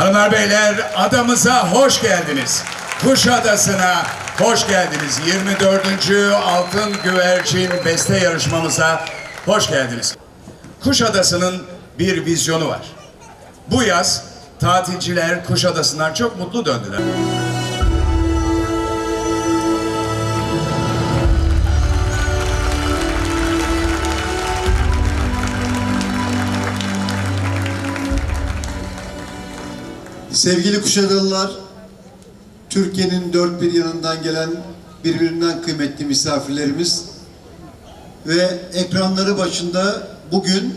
Hanımlar beyler adamıza hoş geldiniz. Kuşadası'na hoş geldiniz. 24. Altın Güvercin Beste yarışmamıza hoş geldiniz. Kuşadası'nın bir vizyonu var. Bu yaz tatilciler Kuşadası'ndan çok mutlu döndüler. Sevgili Kuşadalılar, Türkiye'nin dört bir yanından gelen birbirinden kıymetli misafirlerimiz ve ekranları başında bugün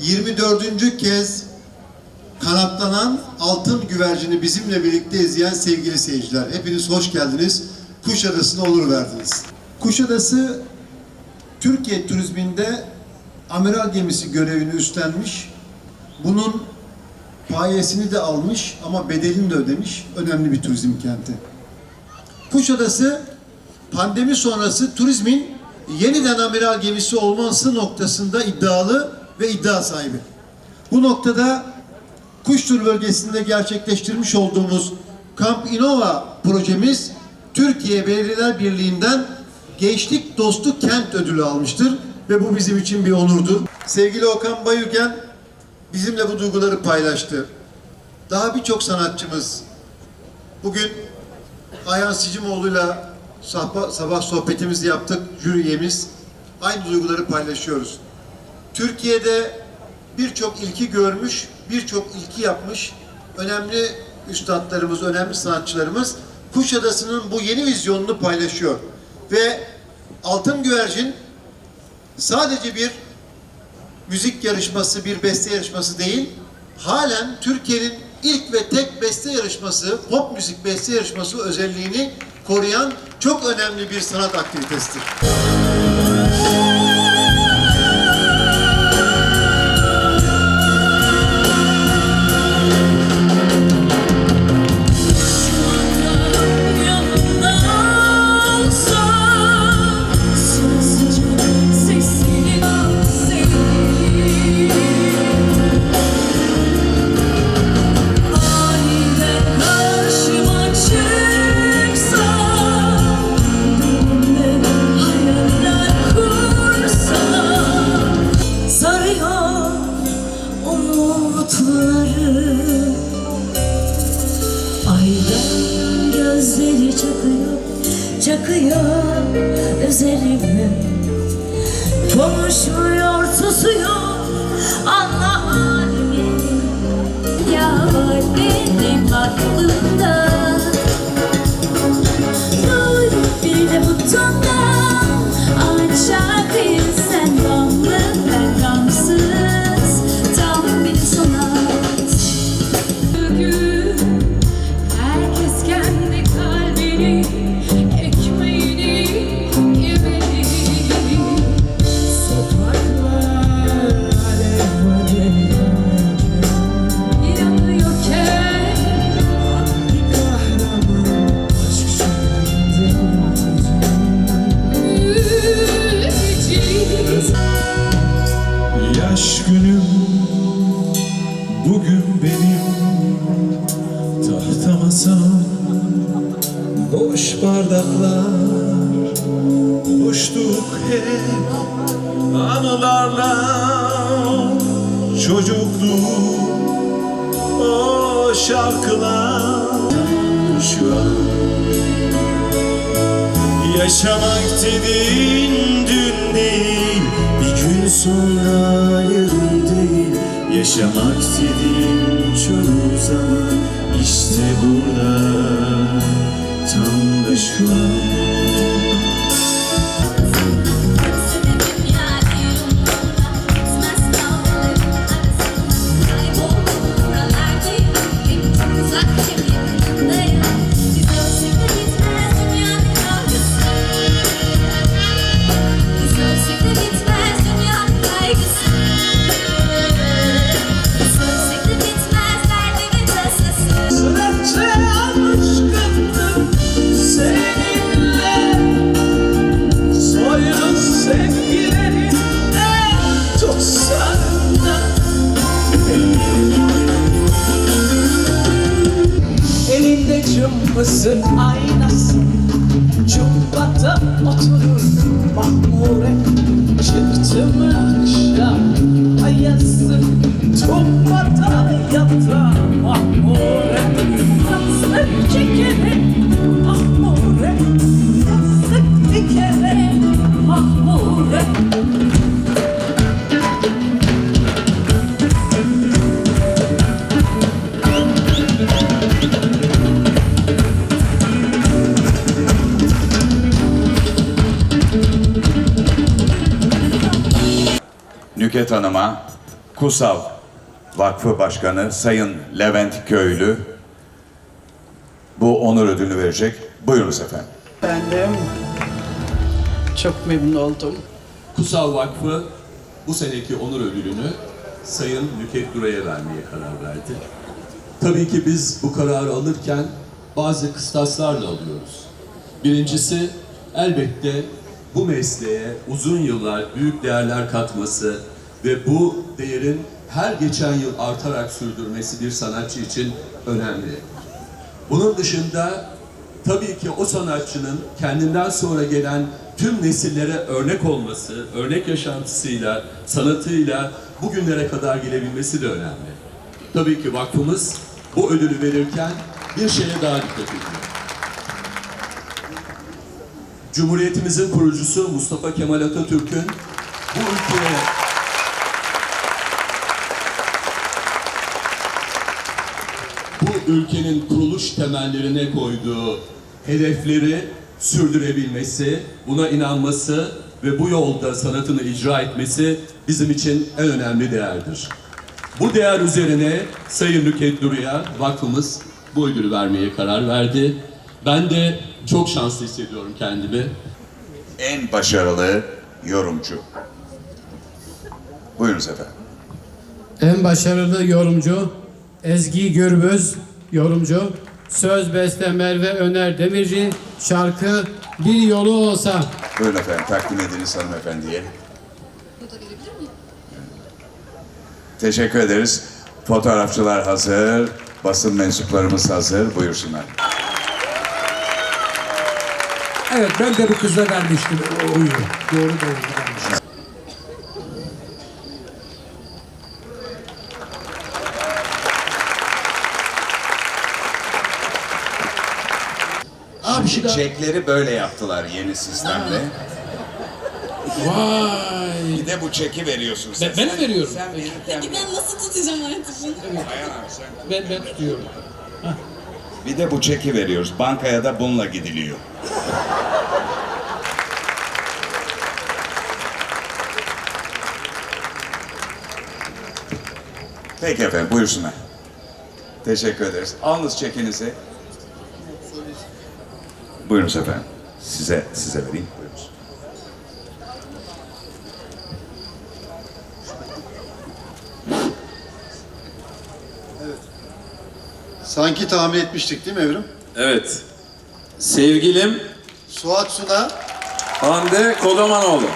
24. kez kanatlanan altın güvercini bizimle birlikte izleyen sevgili seyirciler. Hepiniz hoş geldiniz. Kuşadası'na olur verdiniz. Kuşadası Türkiye turizminde amiral gemisi görevini üstlenmiş. Bunun payesini de almış ama bedelini de ödemiş önemli bir turizm kenti. Kuşadası pandemi sonrası turizmin yeniden amiral gemisi olması noktasında iddialı ve iddia sahibi. Bu noktada Kuştur bölgesinde gerçekleştirmiş olduğumuz Kamp Innova projemiz Türkiye Belediyeler Birliği'nden Gençlik Dostu Kent ödülü almıştır ve bu bizim için bir onurdur. Sevgili Okan Bayülgen bizimle bu duyguları paylaştı. Daha birçok sanatçımız bugün Ayhan Sicimoğlu'yla sabah, sabah sohbetimizi yaptık, jüri üyemiz. Aynı duyguları paylaşıyoruz. Türkiye'de birçok ilki görmüş, birçok ilki yapmış önemli üstadlarımız, önemli sanatçılarımız Kuşadası'nın bu yeni vizyonunu paylaşıyor. Ve Altın Güvercin sadece bir müzik yarışması, bir beste yarışması değil, halen Türkiye'nin ilk ve tek beste yarışması, pop müzik beste yarışması özelliğini koruyan çok önemli bir sanat aktivitesidir. Çakıyor, çakıyor üzerime. Konuşmuyor, susuyor, anlamar beni Ya var benim aklımda hep anılarla çocukluk o şarkılar şu an. Yaşamak dediğin dün değil Bir gün sonra yarın değil. Yaşamak dediğin çoğu zaman işte burada Tam da şu an mısır aynası. Cumbada oturur mahmure Çıktı mı akşam ayası. Cumbada yatar mahmure Nüket Hanım'a Kusav Vakfı Başkanı Sayın Levent Köylü bu onur ödülünü verecek. Buyurunuz efendim. Efendim, çok memnun oldum. Kutsal Vakfı bu seneki onur ödülünü Sayın Nüket Dura'ya vermeye karar verdi. Tabii ki biz bu kararı alırken bazı kıstaslarla alıyoruz. Birincisi elbette bu mesleğe uzun yıllar büyük değerler katması ve bu değerin her geçen yıl artarak sürdürmesi bir sanatçı için önemli. Bunun dışında tabii ki o sanatçının kendinden sonra gelen tüm nesillere örnek olması, örnek yaşantısıyla, sanatıyla bugünlere kadar gelebilmesi de önemli. Tabii ki vakfımız bu ödülü verirken bir şeye daha dikkat ediyor. Cumhuriyetimizin kurucusu Mustafa Kemal Atatürk'ün bu ülkeye ülkenin kuruluş temellerine koyduğu hedefleri sürdürebilmesi, buna inanması ve bu yolda sanatını icra etmesi bizim için en önemli değerdir. Bu değer üzerine Sayın Nüket Duru'ya vakfımız bu ödülü vermeye karar verdi. Ben de çok şanslı hissediyorum kendimi. En başarılı yorumcu. Buyurunuz efendim. En başarılı yorumcu Ezgi Gürbüz yorumcu. Söz beste Merve Öner Demirci. Şarkı Bir Yolu Olsa. Buyurun efendim takdim ediniz hanımefendiye. Teşekkür ederiz. Fotoğrafçılar hazır, basın mensuplarımız hazır. Buyursunlar. Evet ben de bu kıza vermiştim o oyu. Doğru doğru vermiştim. Abi şu çekleri böyle yaptılar yeni sistemle. Vay. Bir de bu çeki veriyorsun sen. Ben, ben veriyorum. Sen verirken Peki ben nasıl tutacağım artık bunu? Ayhan abi sen. Ben, ben tutuyorum. Bir de bu çeki veriyoruz. Bankaya da bununla gidiliyor. Peki efendim buyursunlar. Teşekkür ederiz. Alınız çekinizi. Buyurunuz efendim. Size size vereyim. Buyurunuz. Sanki tahmin etmiştik değil mi Evrim? Evet. Sevgilim Suat Suna Hande Kodamanoğlu.